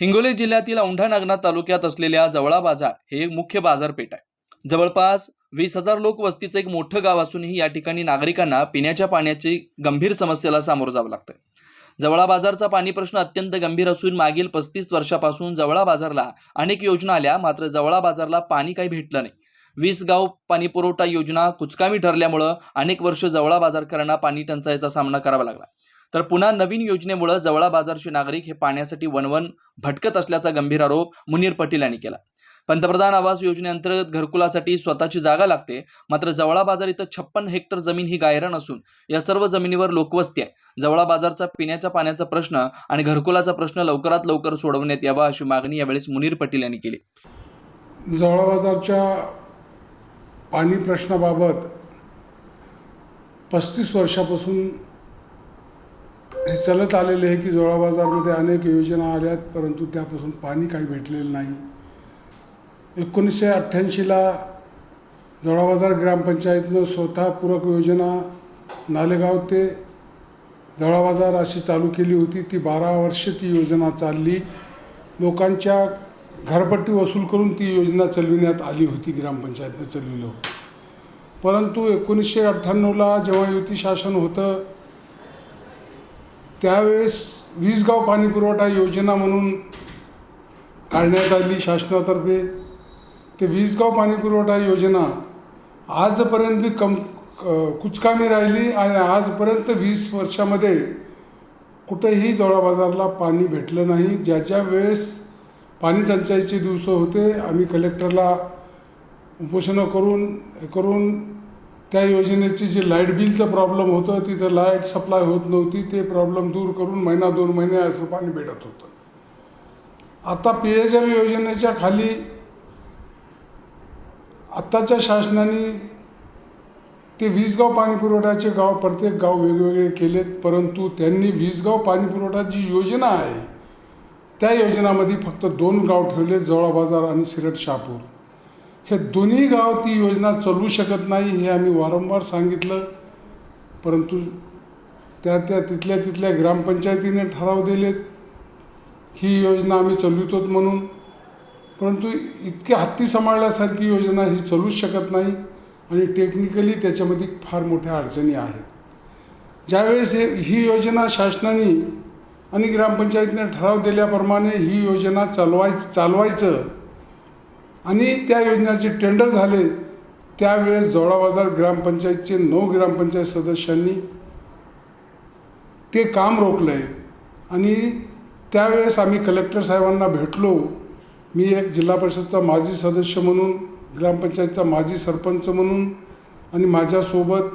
हिंगोली जिल्ह्यातील औंढा नागनाथ तालुक्यात असलेल्या जवळा बाजार हे एक मुख्य बाजारपेठ आहे. जवळपास वीस हजार लोक वस्तीचं एक मोठं गाव असूनही या ठिकाणी नागरिकांना पिण्याच्या पाण्याची गंभीर समस्येला सामोरं जावं लागतंय. जवळा बाजारचा पाणी प्रश्न अत्यंत गंभीर असून मागील पस्तीस वर्षापासून जवळा बाजारला अनेक योजना आल्या मात्र जवळा बाजारला पाणी काही भेटलं नाही. वीस गाव पाणी पुरवठा योजना कुचकामी ठरल्यामुळं अनेक वर्ष जवळा बाजारकरांना पाणी टंचाईचा सामना करावा लागला. तर पुन्हा नवीन योजनेमुळे जवळा बाजारचे नागरिक हे पाण्यासाठी वनवन भटकत असल्याचा गंभीर आरोप मुनीर पटेल यांनी केला. पंतप्रधान आवास योजनेअंतर्गत घरकुलासाठी स्वतःची जागा लागते मात्र जवळा बाजार इथं छप्पन हेक्टर जमीन ही गायरान असून या सर्व जमिनीवर लोकवस्ती आहे. जवळा बाजारचा पिण्याच्या पाण्याचा प्रश्न आणि घरकुलाचा प्रश्न लवकरात लवकर सोडवण्यात यावा अशी मागणी यावेळेस मुनीर पटेल यांनी केली. जवळा बाजारच्या पाणी प्रश्नाबाबत पस्तीस वर्षापासून हे चालत आलेले आहे की जोळा बाजारमध्ये अनेक योजना आल्यात परंतु त्यापासून पाणी काही भेटलेलं नाही. एकोणीसशे अठ्ठ्याऐंशीला जोळा बाजार ग्रामपंचायतनं स्वतः पूरक योजना नालेगाव ते जोळा बाजार अशी चालू केली होती. ती बारा वर्ष ती योजना चालली. लोकांच्या घरपट्टी वसूल करून ती योजना चालविण्यात आली होती ग्रामपंचायतनं चालविलं होतं. परंतु एकोणीसशे अठ्ठ्याण्णवला जेव्हा युती शासन होतं त्यावेळेस वीसगाव पाणी पुरवठा योजना म्हणून काढण्यात आली शासनातर्फे. ते वीसगाव पाणी पुरवठा योजना आजपर्यंत बी कम कुचकामी राहिली आणि आजपर्यंत वीस वर्षामध्ये कुठेही जोळाबाजारला पाणी भेटलं नाही. ज्याच्या वेळेस पाणी टंचाईचे दिवस होते आम्ही कलेक्टरला उपोषणं करून हे करून त्या योजनेची जे लाइट बिलचं प्रॉब्लेम होतं तिथं लाइट सप्लाय होत नव्हती ते प्रॉब्लेम दूर करून महिना दोन महिने असं पाणी भेटत होतं. आता पी एच एल योजनेच्या खाली आत्ताच्या शासनाने ते वीसगाव पाणीपुरवठ्याचे गाव प्रत्येक गाव वेगवेगळे केलेत परंतु त्यांनी वीसगाव पाणीपुरवठा जी योजना आहे त्या योजनामध्ये फक्त दोन गाव ठेवले जवळा बाजार आणि सिरट शहापूर. हे दोन्ही गाव ती योजना चालवू शकत नाही हे आम्ही वारंवार सांगितलं. परंतु त्या त्या तिथल्या तिथल्या ग्रामपंचायतीने ठराव दिलेत. ही योजना आम्ही चालवितोत म्हणून. परंतु इतकी हत्ती सांभाळल्यासारखी योजना ही चालूच शकत नाही आणि टेक्निकली त्याच्यामध्ये फार मोठ्या अडचणी आहेत. ज्यावेळेस हे ही योजना शासनाने आणि ग्रामपंचायतीने ठराव दिल्याप्रमाणे ही योजना चालवाय चालवायचं आणि त्या योजनेचे टेंडर झाले त्यावेळेस जवळा बाजार ग्रामपंचायतचे नऊ ग्रामपंचायत सदस्यांनी ते काम रोखलं आहे आणि त्यावेळेस आम्ही कलेक्टर साहेबांना भेटलो. मी एक जिल्हा परिषदचा माजी सदस्य म्हणून ग्रामपंचायतचा माजी सरपंच म्हणून आणि माझ्यासोबत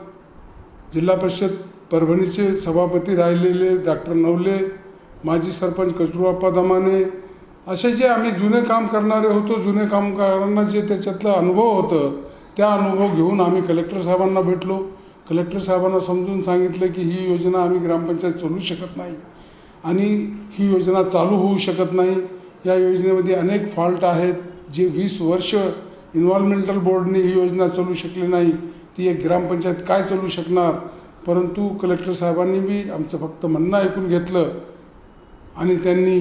जिल्हा परिषद परभणीचे सभापती राहिलेले डॉक्टर नवले माजी सरपंच कस्तुरबाप्पा दमाने असे जे आम्ही जुने काम करणारे होतो जुने कामगारांना जे त्याच्यातला अनुभव होतं त्या अनुभव घेऊन आम्ही कलेक्टर साहेबांना भेटलो. कलेक्टर साहेबांना समजून सांगितलं की ही योजना आम्ही ग्रामपंचायत चालू शकत नाही आणि ही योजना चालू होऊ शकत नाही. या योजनेमध्ये अनेक फॉल्ट आहेत. जे वीस वर्ष इन्व्हॉल्वमेंटल बोर्डने ही योजना चालू शकली नाही ती एक ग्रामपंचायत काय चालू शकणार? परंतु कलेक्टर साहेबांनी बी आमचं फक्त म्हणणं ऐकून घेतलं आणि त्यांनी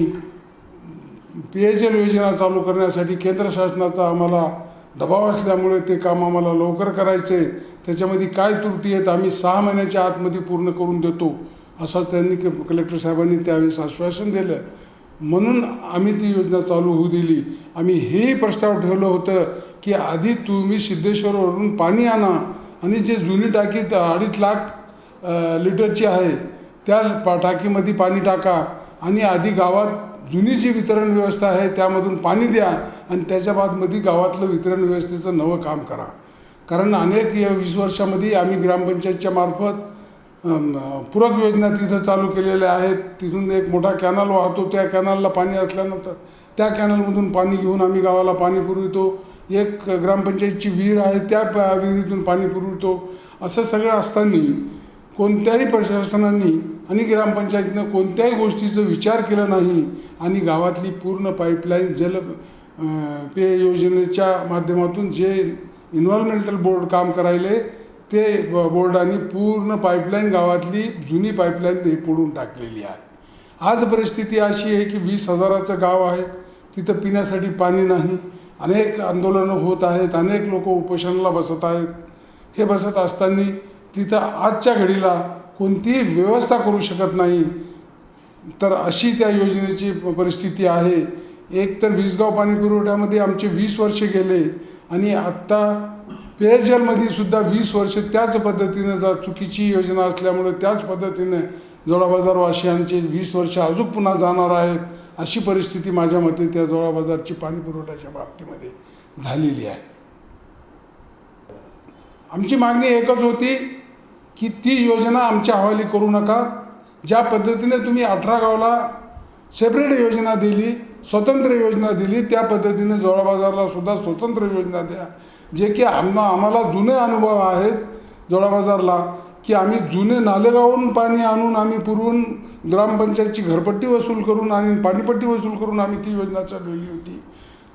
पी एच एल योजना चालू करण्यासाठी केंद्र शासनाचा आम्हाला दबाव असल्यामुळे ते काम आम्हाला लवकर करायचं. आहे त्याच्यामध्ये काय त्रुटी आहेत आम्ही सहा महिन्याच्या आतमध्ये पूर्ण करून देतो असं त्यांनी क- कलेक्टर साहेबांनी त्यावेळेस आश्वासन दिलं. म्हणून आम्ही ती योजना चालू होऊ दिली. आम्ही हेही प्रस्ताव ठेवलं होतं की आधी तुम्ही सिद्धेश्वरवरून पाणी आणा आणि जे जुनी टाकी अडीच लाख लिटरची आहे त्या पा टाकीमध्ये पाणी टाका आणि आधी गावात जुनी जी वितरण व्यवस्था आहे त्यामधून पाणी द्या आणि त्याच्या बादमध्ये गावातलं वितरण व्यवस्थेचं नवं काम करा. कारण अनेक या वीस वर्षामध्ये आम्ही ग्रामपंचायतच्या मार्फत पूरक योजना तिथं चालू केलेल्या आहेत. तिथून एक मोठा कॅनल वाहतो त्या कॅनलला पाणी असल्यानंतर त्या कॅनलमधून पाणी घेऊन आम्ही गावाला पाणी पुरवितो. एक ग्रामपंचायतची विहीर आहे त्या विहिरीतून पाणी पुरवितो. असं सगळं असताना कोणत्याही प्रशासनाने आणि ग्रामपंचायतीनं कोणत्याही गोष्टीचा विचार केला नाही आणि गावातली पूर्ण पाईपलाईन जल पेय योजनेच्या माध्यमातून जे इन्व्हायरमेंटल बोर्ड काम करायले ते बोर्डाने पूर्ण पाईपलाईन गावातली जुनी पाईपलाईन हे पोडून टाकलेली आहे. आज परिस्थिती अशी आहे की वीस हजाराचं गाव आहे तिथं पिण्यासाठी पाणी नाही अनेक आंदोलनं होत आहेत अनेक लोक उपोषणाला बसत आहेत. हे बसत असताना तिथं आजच्या घडीला कोणतीही व्यवस्था करू शकत नाही. तर अशी त्या योजनेची प- परिस्थिती आहे. एक तर वीसगाव पाणी पुरवठ्यामध्ये आमचे वीस वर्षे गेले आणि आत्ता पेयजलमध्ये सुद्धा वीस वर्ष त्याच पद्धतीनं जा चुकीची योजना असल्यामुळे त्याच पद्धतीने जोडा बाजारवासियांचे वीस वर्ष अजून पुन्हा जाणार आहेत अशी परिस्थिती माझ्या मते त्या जोडाबाजारची पाणीपुरवठ्याच्या पाणी पुरवठ्याच्या बाबतीमध्ये झालेली आहे. आमची मागणी एकच होती की ती योजना आमच्या हवाली करू नका. ज्या पद्धतीने तुम्ही अठरा गावला सेपरेट योजना दिली स्वतंत्र योजना दिली त्या पद्धतीने जोळा सुद्धा स्वतंत्र योजना द्या. जे की आम्हा आम्हाला जुने अनुभव आहेत जोळा बाजारला की आम्ही जुने नालेगावून पाणी आणून आम्ही पुरवून ग्रामपंचायतची घरपट्टी वसूल करून आणि पाणीपट्टी वसूल करून आम्ही ती योजना चालवली होती.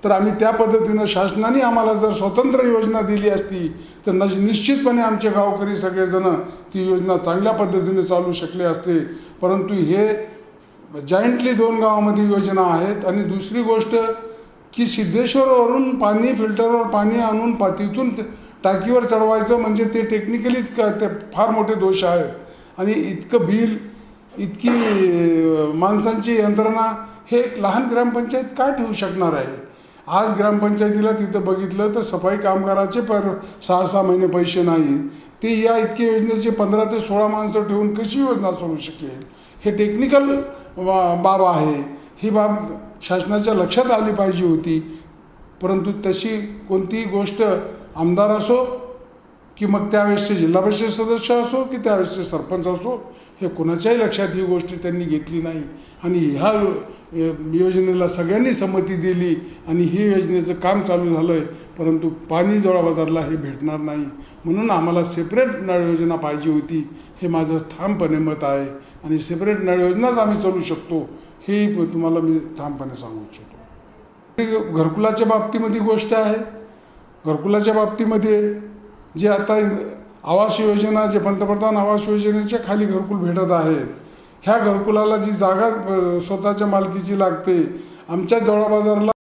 तर आम्ही त्या पद्धतीनं शासनाने आम्हाला जर स्वतंत्र योजना दिली असती तर न निश्चितपणे आमचे गावकरी सगळेजणं ती योजना चांगल्या पद्धतीने चालू शकले असते. परंतु हे जॉईंटली दोन गावामध्ये योजना आहेत आणि दुसरी गोष्ट की सिद्धेश्वरवरून पाणी फिल्टरवर पाणी आणून पा तिथून टाकीवर चढवायचं म्हणजे ते टेक्निकली ते फार मोठे दोष आहेत. आणि इतकं बिल इतकी माणसांची यंत्रणा हे एक लहान ग्रामपंचायत काय ठेवू शकणार आहे? आज ग्रामपंचायतीला तिथं बघितलं तर सफाई कामगाराचे पर सहा सहा महिने पैसे नाही. ते या इतके योजनेचे पंधरा ते सोळा माणसं ठेवून कशी योजना सोडू शकेल? हे टेक्निकल बाब आहे. ही बाब शासनाच्या लक्षात आली पाहिजे होती. परंतु तशी कोणतीही गोष्ट आमदार असो की मग त्यावेळेसचे जिल्हा परिषद सदस्य असो की त्यावेळेसचे सरपंच असो हे कोणाच्याही लक्षात ही गोष्ट त्यांनी घेतली नाही. आणि ह्या योजनेला सगळ्यांनी संमती दिली आणि ही योजनेचं काम चालू झालं आहे परंतु पाणी जोडा बाजारला हे भेटणार नाही. म्हणून आम्हाला सेपरेट नळ योजना पाहिजे होती हे माझं ठामपणे मत आहे. आणि सेपरेट नळ योजनाच आम्ही चालू शकतो हे तुम्हाला मी ठामपणे सांगू इच्छितो. घरकुलाच्या बाबतीमध्ये गोष्ट आहे. घरकुलाच्या बाबतीमध्ये जे आता आवास योजना जे पंतप्रधान आवास योजनेच्या खाली घरकुल भेटत आहेत ह्या घरकुलाला जी जागा स्वतःच्या मालकीची लागते आमच्या जवळ बाजारला